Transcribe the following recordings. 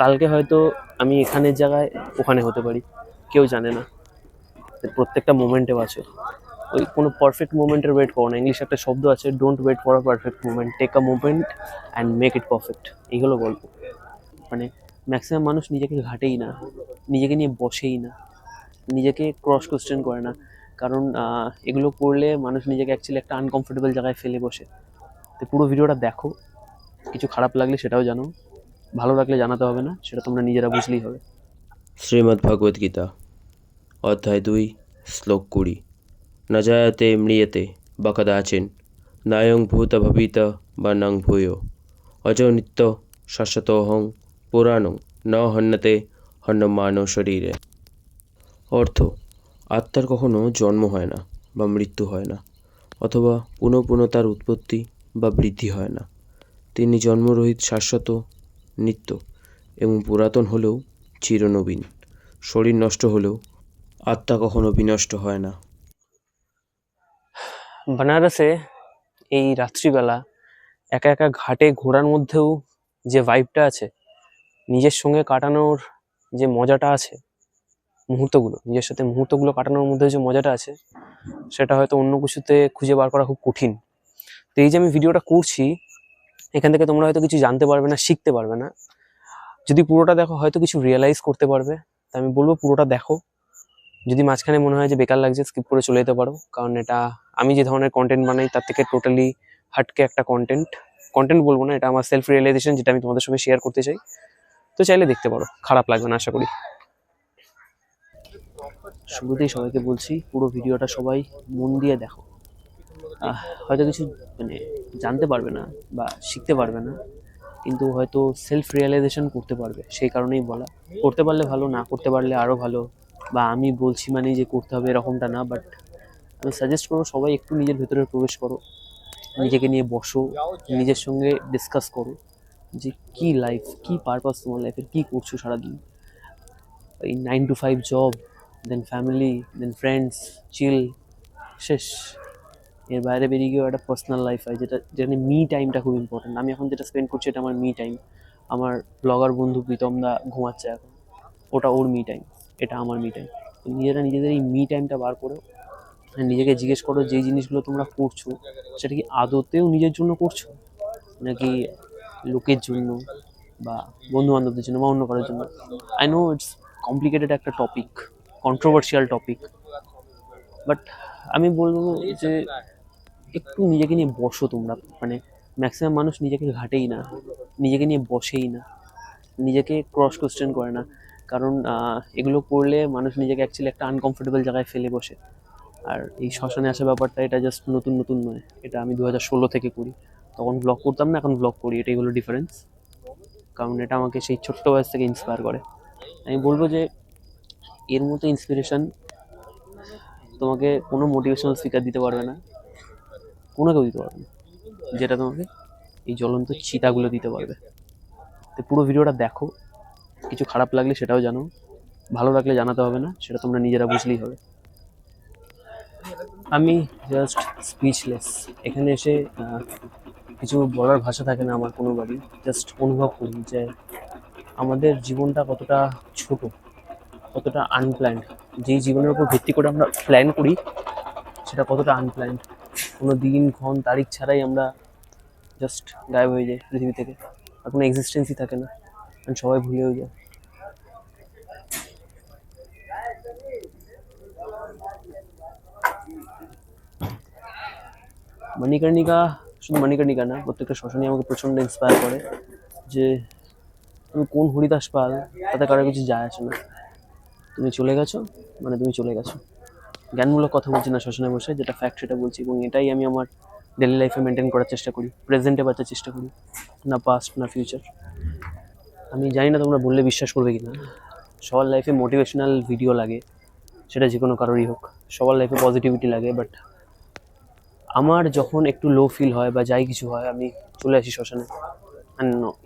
কালকে হয়তো আমি এখানের জায়গায় ওখানে হতে পারি, কেউ জানে না। প্রত্যেকটা মোমেন্টে আছে। ওই কোনো পারফেক্ট মোমেন্টের ওয়েট করো না। ইংলিশে একটা শব্দ আছে don't wait for a perfect moment take a moment and make it perfect এইগুলো গল্প। মানে ম্যাক্সিমাম মানুষ নিজেকে ঘাটেই না, নিজেকে নিয়ে বসেই না, নিজেকে ক্রস কোশ্চেন করে না। কারণ এগুলো করলে মানুষ নিজেকে অ্যাকচুয়ালি একটা আনকমফোর্টেবল জায়গায় ফেলে বসে। তো পুরো ভিডিওটা দেখো। কিছু খারাপ লাগলে সেটাও জানো। ভালো লাগলে জানাতে হবে না, সেটা তোমরা নিজেরা বুঝলেই হবে। শ্রীমদ্ ভগবদ গীতা, অধ্যায় দুই, শ্লোক কুড়ি। ন জায়তে ম্রিয়তে বা নায়ং ভূত ভবিত বা নং ভূয়। অজ নিত্য শাশ্বতোহং পুরাণং, ন হন্যতে হন্যমানব শরীরে। অর্থ, আত্মার কখনো জন্ম হয় না বা মৃত্যু হয় না, অথবা পুনঃ পুনঃ তার উৎপত্তি বা বৃদ্ধি হয় না। তিনি জন্মরহিত শাশ্বত নিত্য এবং পুরাতন হলেও চিরনবীন। শরীর নষ্ট হলেও আত্মা কখনো বিনষ্ট হয় না। বেনারসে এই রাত্রিবেলা একা একা ঘাটে ঘোরার মধ্যেও যে ভাইবটা আছে, নিজের সঙ্গে কাটানোর যে মজাটা আছে, মুহূর্তগুলো, নিজের সাথে মুহূর্তগুলো কাটানোর মধ্যে যে মজাটা আছে, সেটা হয়তো অন্য কিছুতে খুঁজে বার করা খুব কঠিন। তো এই যে আমি ভিডিওটা করছি এখান থেকে তোমরা হয়তো কিছু জানতে পারবে না, শিখতে পারবে না। যদি পুরোটা দেখো, হয়তো কিছু রিয়েলাইজ করতে পারবে। তা আমি বলব পুরোটা দেখো। যদি মাঝখানে মনে হয় যে বেকার লাগছে স্কিপ করে চলে যেতে পারো। কারণ এটা, আমি যে ধরনের কন্টেন্ট বানাই, তার থেকে টোটালি হাটকে একটা কন্টেন্ট কন্টেন্ট বলব না, এটা আমার সেলফ রিয়েলাইজেশন যেটা আমি তোমাদের সঙ্গে শেয়ার করতে চাই। তো চাইলে দেখতে পারো, খারাপ লাগবে না, আশা করি। শুরুতেই সবাইকে বলছি, পুরো ভিডিওটা সবাই মন দিয়ে দেখো। হয়তো কিছু মানে জানতে পারবে না বা শিখতে পারবে না, কিন্তু হয়তো সেলফ রিয়েলাইজেশন করতে পারবে, সেই কারণেই বলা। করতে পারলে ভালো, না করতে পারলে আরও ভালো, বা আমি বলছি মানে যে করতে হবে এরকমটা না বাট আমি সাজেস্ট করব সবাই একটু নিজের ভেতরে প্রবেশ করো, নিজেকে নিয়ে বসো, নিজের সঙ্গে ডিসকাস করো যে কি লাইফ কি পারপাস তোমার লাইফের কী করছ সারাদিন? এই nine to five job then family then friends chill শেষ। এর বাইরে বেরিয়ে গিয়েও একটা পার্সোনাল লাইফ হয়, যেটা, যেখানে মি টাইমটা খুব ইম্পর্টেন্ট আমি এখন যেটা স্পেন্ড করছি এটা আমার মি টাইম আমার ব্লগার বন্ধু প্রীতম দা ঘুমাচ্ছে এখন। ওটা ওর মি টাইম এটা আমার মি টাইম নিজেরা নিজেদের এই মি টাইমটা বার করো। নিজেকে জিজ্ঞেস করো যেই জিনিসগুলো তোমরা করছ, সেটা কি আদতেও নিজের জন্য করছ? নাকি লোকের জন্য বা বন্ধু বান্ধবদের জন্য বা অন্য কারোর জন্য? আই নো ইটস কমপ্লিকেটেড একটা টপিক কন্ট্রোভার্সিয়াল টপিক বাট আমি বলব যে একটু নিজেকে নিয়ে বসো তোমরা। মানে ম্যাক্সিমাম মানুষ নিজেকে ঘাটেই না, নিজেকে নিয়ে বসেই না, নিজেকে ক্রস কোশ্চেন করে না। কারণ এগুলো করলে মানুষ নিজেকে অ্যাকচুয়ালি একটা আনকমফোর্টেবল জায়গায় ফেলে বসে। আর এই শ্মশানে আসা ব্যাপারটা এটা জাস্ট নতুন নতুন নয়। এটা আমি দু হাজার ষোলো থেকে করি। তখন ব্লগ করতাম না, এখন ব্লগ করি। এটাই হলো ডিফারেন্স কারণ এটা আমাকে সেই ছোট্ট বয়স থেকে ইন্সপায়ার করে। আমি বলব যে, এর মতো ইন্সপিরেশন তোমাকে কোনো মোটিভেশনাল স্পিকার দিতে পারবে না। কোনো কেউ দিতে পারবে যেটা তোমাকে এই জ্বলন্ত চিতাগুলো দিতে পারবে। তো পুরো ভিডিওটা দেখো। কিছু খারাপ লাগলে সেটাও জানো। ভালো লাগলে জানাতে হবে না। সেটা তোমরা নিজেরা বুঝলেই হবে। আমি জাস্ট স্পিচলেস এখানে এসে কিছু বলার ভাষা থাকে না আমার কোনো বাড়ি জাস্ট অনুভব করি যে আমাদের জীবনটা কতটা ছোট, কতটা আনপ্ল্যান্ড যেই জীবনের উপর ভিত্তি করে আমরা প্ল্যান করি, সেটা কতটা আনপ্ল্যান্ড কোনো দিন, ক্ষণ, তারিখ ছাড়াই আমরা জাস্ট গায়েব হয়ে যাই পৃথিবী থেকে। আর কোনো এক্সিস্টেন্সই থাকে না। কারণ সবাই ভুলেও যায়। মণিকর্ণিকা শুধু মণিকর্ণিকা না, প্রত্যেকটা শ্মশানই আমাকে প্রচণ্ড ইন্সপায়ার করে যে তুমি কোন হরিদাস পাল? তাতে কারও কিছু যায় আসে না। তুমি চলে গেছো মানে তুমি চলে গেছো। জ্ঞানমূলক কথা বলছি না শ্মশানে বসে, যেটা ফ্যাক্ট সেটা বলছি এবং এটাই আমি আমার ডেলি লাইফে মেনটেন করার চেষ্টা করি প্রেজেন্টে বাঁচার চেষ্টা করি, না পাস্ট না ফিউচার আমি জানি না তোমরা বললে বিশ্বাস করবে কি না সবার লাইফে মোটিভেশনাল ভিডিও লাগে, সেটা যে কোনো কারোরই হোক। সবার লাইফে পজিটিভিটি লাগে বাট আমার যখন একটু লো ফিল হয় বা যাই কিছু হয়, আমি চলে আসি শ্মশানে।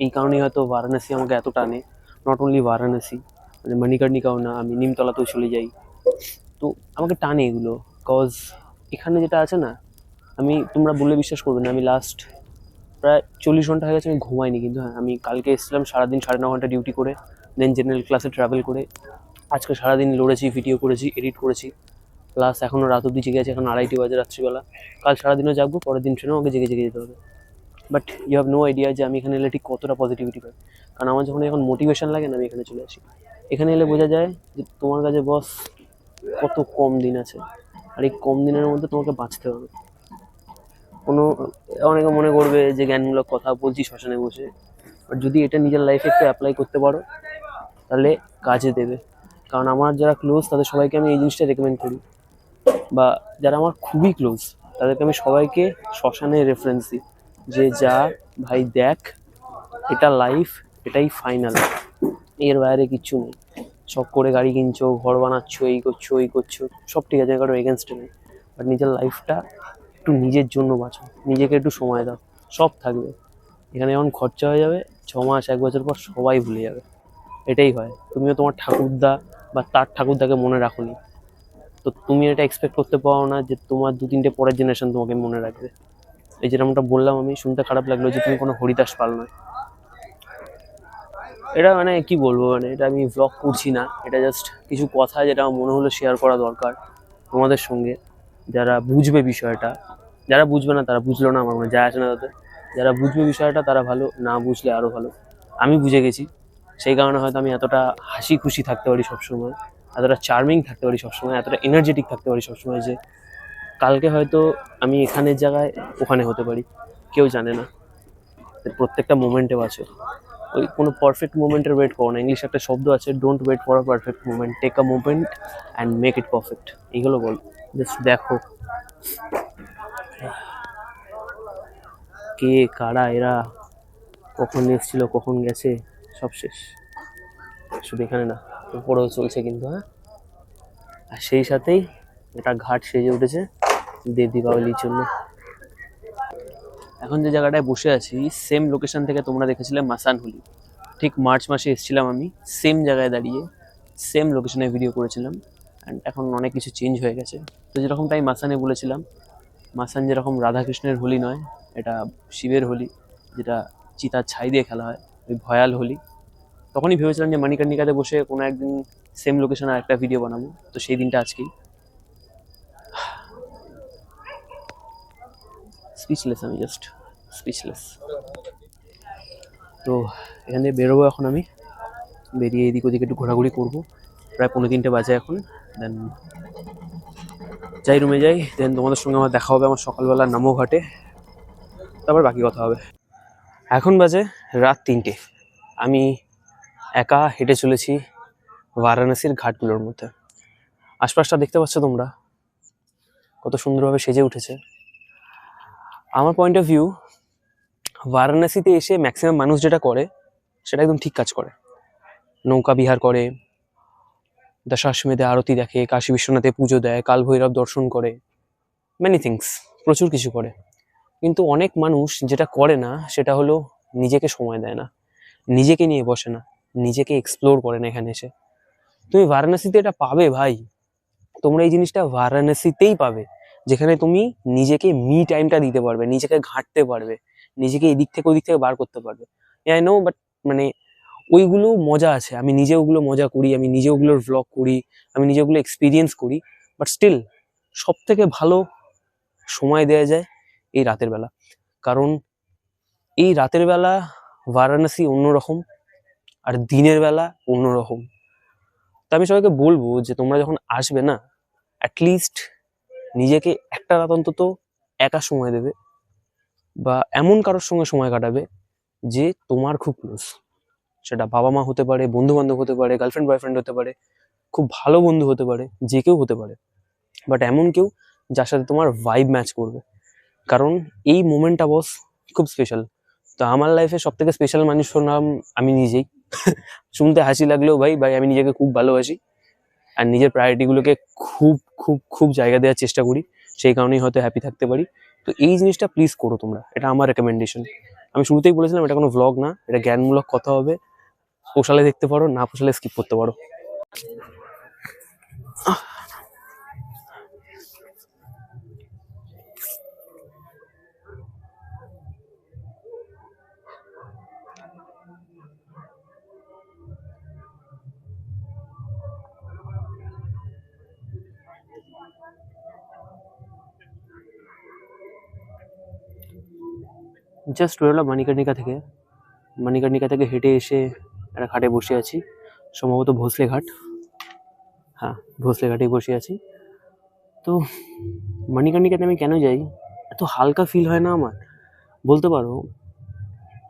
এই কারণেই হয়তো বারাণসী আমাকে এত টানে। নট অনলি বারাণসী মানে মণিকর্ণিকাও না, আমি নিমতলাতেও চলে যাই। তো আমাকে টানে এগুলো কজ এখানে যেটা আছে না, আমি তোমরা বললে বিশ্বাস করবে না, আমি লাস্ট প্রায় চল্লিশ ঘণ্টা হয়ে গেছে আমি ঘুমাইনি কিন্তু হ্যাঁ আমি কালকে এসেছিলাম সারাদিন সাড়ে ন ঘণ্টা ডিউটি করে দেন জেনারেল ক্লাসে ট্রাভেল করে, আজকে সারাদিন লড়েছি ভিডিও করেছি এডিট করেছি প্লাস এখনও রাত অব্দি জেগে আছে, এখন আড়াইটি বাজে রাত্রিবেলা, কাল সারাদিনও জাগবো, পরের দিন ট্রেনেও আমাকে জেগে জেগে যেতে হবে। But you have no idea যে আমি এখানে এলে ঠিক কতটা পজিটিভিটি পাই। কারণ আমার যখন এখন মোটিভেশন লাগে না, আমি এখানে চলে আসি। এখানে এলে বোঝা যায় যে তোমার কাছে বস কত কম দিন আছে। আর এই কম দিনের মধ্যে তোমাকে বাঁচতে হবে। কোনো, অনেকে মনে করবে যে জ্ঞানমূলক কথা বলছি শ্মশানে বসে। বাট যদি এটা নিজের লাইফে একটু অ্যাপ্লাই করতে পারো, তাহলে কাজে দেবে। কারণ আমার যারা ক্লোজ তাদের সবাইকে আমি এই জিনিসটা রেকমেন্ড করি। বা যারা আমার খুবই ক্লোজ তাদেরকে আমি সবাইকে শ্মশানে রেফারেন্স দিই। যে যা, ভাই দেখ, এটা লাইফ এটাই ফাইনাল এর বাইরে কিচ্ছু নেই। সব করে গাড়ি কিনছো, ঘর বানাচ্ছো, এই করছ এই করছ, সব ঠিক আছে কারও এগেনস্টে নেই। বাট নিজের লাইফটা একটু নিজের জন্য বাঁচো নিজেকে একটু সময় দাও, সব থাকবে। এখানে যখন খরচা হয়ে যাবে, ছ মাস, এক বছর পর সবাই ভুলে যাবে। এটাই হয়। তুমিও তোমার ঠাকুরদা বা তার ঠাকুরদাকে মনে রাখোনি। তো তুমি এটা এক্সপেক্ট করতে পারো না যে তোমার দু তিনটে পরের জেনারেশন তোমাকে মনে রাখবে। এই যেরকমটা বললাম আমি, শুনতে খারাপ লাগল যে তুমি কোনো হরিদাস পাল নয় এটা মানে কি বলব মানে এটা আমি ব্লগ করছি না। এটা জাস্ট কিছু কথা যেটা আমার মনে হলো শেয়ার করা দরকার তোমাদের সঙ্গে। যারা বুঝবে বিষয়টা, যারা বুঝবে না তারা বুঝলো না, আমার মনে যায় আসে না তাদের। যারা বুঝবে বিষয়টা তারা ভালো, না বুঝলে আরও ভালো। আমি বুঝে গেছি। সেই কারণে হয়তো আমি এতটা হাসি খুশি থাকতে পারি সবসময়, এতটা চার্মিং থাকতে পারি সবসময়, এতটা এনার্জেটিক থাকতে পারি সবসময় যে কালকে হয়তো আমি এখানের জায়গায় ওখানে হতে পারি। কেউ জানে না। প্রত্যেকটা মোমেন্টে বাঁচো। ওই কোনো পারফেক্ট মোমেন্টের ওয়েট করো না। ইংলিশ একটা শব্দ আছে don't wait for a perfect moment take a moment and make it perfect এইগুলো বল জাস্ট দেখো। কে, কারা, এরা, কখন এসেছিল, কখন গেছে, সব শেষ। শুধু এখানে না, উপরেও চলছে কিন্তু হ্যাঁ? আর সেই সাথেই এটা ঘাট সেজে উঠেছে দেব দীপাবলির জন্য। এখন যে জায়গাটায় বসে আছি সেম লোকেশন থেকে তোমরা দেখেছিলে মাসানহুলি। ঠিক মার্চ মাসে এসেছিলাম আমি সেম জায়গায় দাঁড়িয়ে সেম লোকেশনে ভিডিও করেছিলাম অ্যান্ড এখন অনেক কিছু চেঞ্জ হয়ে গেছে। তো যেরকম তাই মাসানে বলেছিলাম, মাসান যেরকম রাধাকৃষ্ণের হোলি নয়, এটা শিবের হোলি, যেটা চিতার ছাই দিয়ে খেলা হয়, ওই ভয়াল হোলি। তখনই ভেবেছিলাম যে মানিকার্নিকাতে বসে কোনো একদিন সেম লোকেশনে একটা ভিডিও বানাবো, তো সেই দিনটা আজকেই। স্পিচলেস আমি জাস্ট স্পিচলেস তো এখান থেকে বেরোবো এখন আমি। বেরিয়ে এদিক ওদিক একটু ঘোরাঘুরি করব। প্রায় পনেরো তিনটে বাজে এখন। দেন যাই রুমে যাই দেন তোমাদের সঙ্গে আমার দেখা হবে আমার সকালবেলা নামো ঘাটে। তারপর বাকি কথা হবে। এখন বাজে রাত তিনটে। আমি একা হেঁটে চলেছি বারাণসীর ঘাটগুলোর মধ্যে। আশপাশটা দেখতে পাচ্ছ তোমরা। কত সুন্দরভাবে সেজে উঠেছে। আমার পয়েন্ট অফ ভিউ বারাণসীতে এসে ম্যাক্সিমাম মানুষ যেটা করে, সেটা একদম ঠিক কাজ করে। নৌকা বিহার করে, দশাশ্বমেধে আরতি দেখে, কাশী বিশ্বনাথে পুজো দেয় কাল ভৈরব দর্শন করে মেনি থিংস প্রচুর কিছু করে। কিন্তু অনেক মানুষ যেটা করে না, সেটা হলো নিজেকে সময় দেয় না, নিজেকে নিয়ে বসে না, নিজেকে এক্সপ্লোর করে না এখানে এসে। তুমি বারাণসীতে এটা পাবে ভাই, তোমরা এই জিনিসটা বারাণসীতেই পাবে। যেখানে তুমি নিজেকে মি টাইমটা দিতে পারবে, নিজেকে ঘাঁটতে পারবে, নিজেকে এদিক থেকে ওদিক থেকে বার করতে পারবে। আই নো বাট মানে ওইগুলো মজা আছে। আমি নিজে ওগুলো মজা করি, আমি নিজে ওগুলোর ভ্লগ করি, আমি নিজে ওগুলো এক্সপিরিয়েন্স করি বাট স্টিল সব থেকে ভালো সময় দেওয়া যায় এই রাতের বেলা। কারণ এই রাতের বেলা বারাণসী অন্যরকম আর দিনের বেলা অন্যরকম। তা আমি সবাইকে বলব যে তোমরা যখন আসবে না অ্যাটলিস্ট নিজেকে একটা রাত অন্তত একা সময় দেবে বা এমন কারোর সঙ্গে সময় কাটাবে যে তোমার খুব ক্লোজ সেটা বাবা মা হতে পারে বন্ধু বান্ধব হতে পারে গার্লফ্রেন্ড বয়ফ্রেন্ড হতে পারে, খুব ভালো বন্ধু হতে পারে, যে কেউ হতে পারে। বাট এমন কেউ যার সাথে তোমার ভাইব ম্যাচ করবে। কারণ এই মোমেন্টটা বস খুব স্পেশাল তো আমার লাইফে সব থেকে স্পেশাল মানুষ নাম আমি নিজেই। শুনতে হাসি লাগলেও ভাই ভাই আমি নিজেকে খুব ভালোবাসি। আর নিজের প্রায়োরিটিগুলোকে খুব খুব খুব জায়গা দেওয়ার চেষ্টা করি। সেই কারণেই হয়তো হ্যাপি থাকতে পারি। তো এই জিনিসটা প্লিজ করো তোমরা। এটা আমার রেকমেন্ডেশন আমি শুরুতেই বলেছিলাম, এটা কোনো ভ্লগ না। এটা জ্ঞানমূলক কথা হবে। পোষালে দেখতে পারো, না পোষালে স্কিপ করতে পারো। জাস্ট বেরোলাম মানিকার্নিকা থেকে। মানিকার্নিকা থেকে হেঁটে এসে একটা ঘাটে বসে আছি, সম্ভবত ভোসলে ঘাট হ্যাঁ ভোসলে ঘাটেই বসে আছি। তো মানিকার্নিকাতে আমি কেন যাই? এত হালকা ফিল হয় না আমার। বলতে পারো,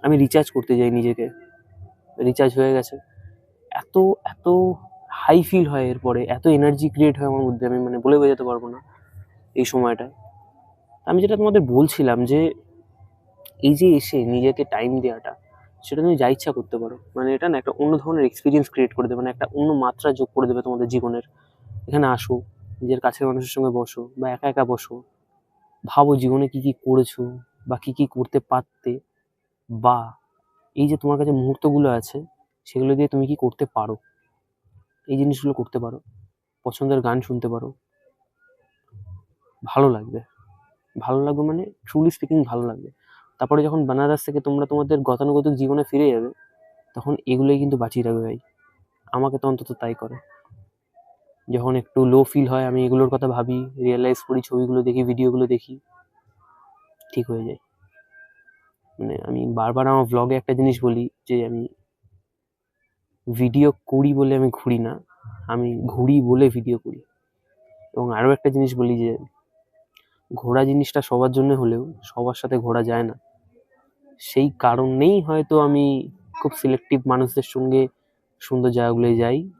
আমি রিচার্জ করতে যাই নিজেকে। রিচার্জ হয়ে গেছে। এত এত হাই ফিল হয় এরপরে, এত এনার্জি ক্রিয়েট হয় আমার মধ্যে, আমি মানে বলে বোঝাতে পারব না এই সময়টায়। আমি যেটা তোমাদের বলছিলাম যে এই যে এসে নিজেকে টাইম দেওয়াটা সেটা তুমি যা ইচ্ছা করতে পারো। মানে এটা না একটা অন্য ধরনের এক্সপিরিয়েন্স ক্রিয়েট করে দেবে মানে একটা অন্য মাত্রা যোগ করে দেবে তোমাদের জীবনের। এখানে আসো, নিজের কাছের মানুষের সঙ্গে বসো, বা একা একা বসো। ভাবো জীবনে কি কি করেছ, বা কি কি করতে পারতে, বা এই যে তোমার কাছে মুহূর্তগুলো আছে, সেগুলো দিয়ে তুমি কি করতে পারো? এই জিনিসগুলো করতে পারো। পছন্দের গান শুনতে পারো। ভালো লাগবে। ভালো লাগবে মানে ট্রুলি স্পিকিং ভালো লাগবে। তারপরে যখন বানারস থেকে তোমরা তোমাদের গতানুগতিক জীবনে ফিরে যাবে, তখন এগুলোই কিন্তু বাঁচিয়ে রাখবে ভাই। আমাকে তো অন্তত তাই করে। যখন একটু লো ফিল হয়, আমি এগুলোর কথা ভাবি রিয়েলাইজ করি, ছবিগুলো দেখি ভিডিওগুলো দেখি, ঠিক হয়ে যায়। মানে আমি বারবার আমার ভ্লগে একটা জিনিস বলি যে, আমি ভিডিও করি বলে আমি ঘুরি না, আমি ঘুরি বলে ভিডিও করি। এবং আরও একটা জিনিস বলি যে ঘোরা জিনিসটা সবার জন্য হলেও সবার সাথে ঘোরা যায় না। সেই কারণেই হয়তো আমি খুব সিলেক্টিভ মানুষদের সঙ্গে সুন্দর জায়গাগুলোয় যাই।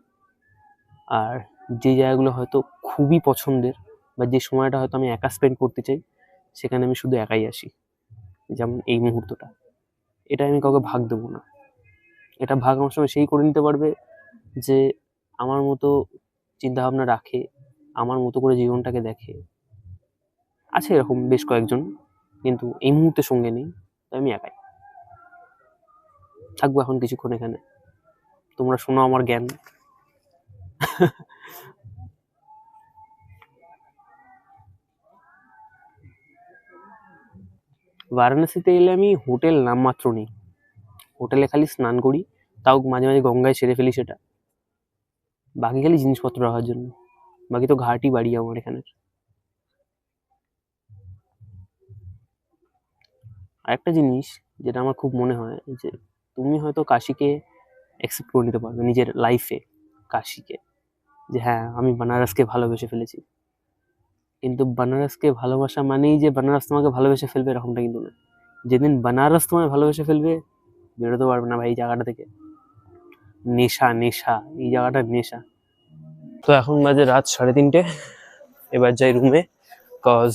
আর যে জায়গাগুলো হয়তো খুবই পছন্দের বা যে সময়টা হয়তো আমি একা স্পেন্ড করতে চাই, সেখানে আমি শুধু একাই আসি। যেমন এই মুহূর্তটা। এটা আমি কাউকে ভাগ দেবো না। এটা ভাগ আমার সঙ্গে সেই করে নিতে পারবে যে আমার মতো চিন্তাভাবনা রাখে, আমার মতো করে জীবনটাকে দেখে আছে এরকম বেশ কয়েকজন, কিন্তু এই মুহূর্তে সঙ্গে নেই আমি একাই। থাকব এখন কিছুক্ষণ এখানে। তোমরা শোনো আমার জ্ঞান। বারাণসীতে এলে আমি হোটেল নামমাত্র নেই। হোটেলে খালি স্নান করি, তাও মাঝে মাঝে গঙ্গায় সেরে ফেলি সেটা। বাকি খালি জিনিসপত্র রাখার জন্য। বাকি তো ঘাটই বাড়ি আমার এখানে আরেকটা জিনিস যেটা আমার খুব মনে হয় যে তুমি হয়তো কাশিকে অ্যাকসেপ্ট করে নিতে পারবে, নিজের লাইফে কাশিকে। যে হ্যাঁ আমি বানারসকে ভালোবেসে ফেলেছি। কিন্তু বানারসকে ভালোবাসা মানেই যে বানারস তোমাকে ভালোবেসে ফেলবে এরকমটা কিন্তু না। যেদিন বানারস তোমায় ভালোবেসে ফেলবে, বেরোতে পারবে না ভাই এই জায়গাটা থেকে। নেশা নেশা, এই জায়গাটা নেশা। তো এখন বাজে রাত সাড়ে তিনটে, এবার যাই রুমে কজ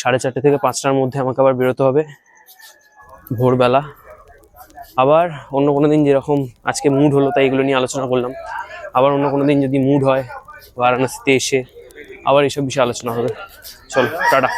সাড়ে চারটে থেকে পাঁচটার মধ্যে আমাকে আবার বেরোতে হবে ভোরবেলা। আবার অন্য কোনো দিন যেরকম আজকে মুড হলো, তাই এগুলো নিয়ে আলোচনা করলাম। আবার অন্য কোনো দিন যদি মুড হয়, বারাণসীতে এসে আবার এসব বিষয়ে আলোচনা হবে। চলো, টাটা।